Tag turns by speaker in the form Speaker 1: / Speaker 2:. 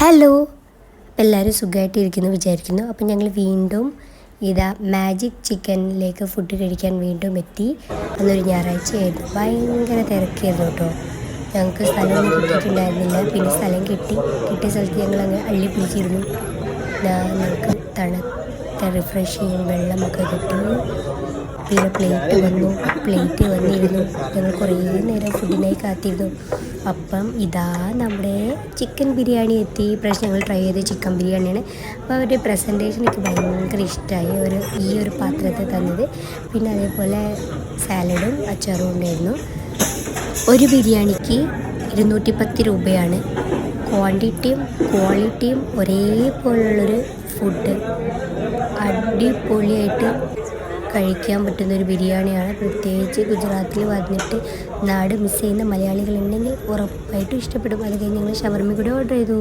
Speaker 1: Hello എല്ലാവരും സുഖമായിട്ടിരിക്കുന്നു വിചാരിക്കുന്നു. അപ്പം ഞങ്ങൾ വീണ്ടും ഇതാ മാജിക് ചിക്കനിലേക്ക് ഫുഡ് കഴിക്കാൻ വീണ്ടും എത്തി. അന്നൊരു ഞായറാഴ്ചയായിരുന്നു. ഭയങ്കര തിരക്കായിരുന്നു കേട്ടോ. ഞങ്ങൾക്ക് സ്ഥലം കിട്ടിയിട്ടുണ്ടായിരുന്നില്ല. പിന്നെ സ്ഥലം കിട്ടി. കിട്ടിയ സ്ഥലത്ത് ഞങ്ങൾ അങ്ങ് അള്ളി പിടിച്ചിരുന്നു. ഞങ്ങൾക്ക് തണുത്ത റിഫ്രഷ് ചെയ്യും. വെള്ളമൊക്കെ കിട്ടി. പിന്നെ പ്ലേറ്റ് വന്നു. പ്ലേറ്റ് വന്നിരുന്നു. ഞങ്ങൾ കുറേ നേരം ഫുഡിനായി കാത്തിരുന്നു. അപ്പം ഇതാ നമ്മുടെ ചിക്കൻ ബിരിയാണി എത്തി. പ്രാവശ്യം ഞങ്ങൾ ട്രൈ ചെയ്ത ചിക്കൻ ബിരിയാണിയാണ്. അപ്പോൾ അവരുടെ പ്രസന്റേഷൻ എനിക്ക് ഭയങ്കര ഇഷ്ടമായി. ഒരു ഈ ഒരു പാത്രത്തിൽ തന്നത്. പിന്നെ അതേപോലെ സാലഡും അച്ചാറും ഉണ്ടായിരുന്നു. ഒരു ബിരിയാണിക്ക് ഇരുന്നൂറ്റി പത്ത് രൂപയാണ് ക്വാണ്ടിറ്റിയും ക്വാളിറ്റിയും ഒരേപോലുള്ളൊരു ഫുഡ് അടിപൊളിയായിട്ട് കഴിക്കാൻ പറ്റുന്ന ഒരു ബിരിയാണിയാണ്. പ്രത്യേകിച്ച് ഗുജറാത്തിൽ വന്നിട്ട് നാട് മിസ് ചെയ്യുന്ന മലയാളികളുണ്ടെങ്കിൽ ഉറപ്പായിട്ടും ഇഷ്ടപ്പെടും. അത് കഴിഞ്ഞ് ഞങ്ങൾ ഷവർമ്മ കൂടെ ഓർഡർ ചെയ്തു.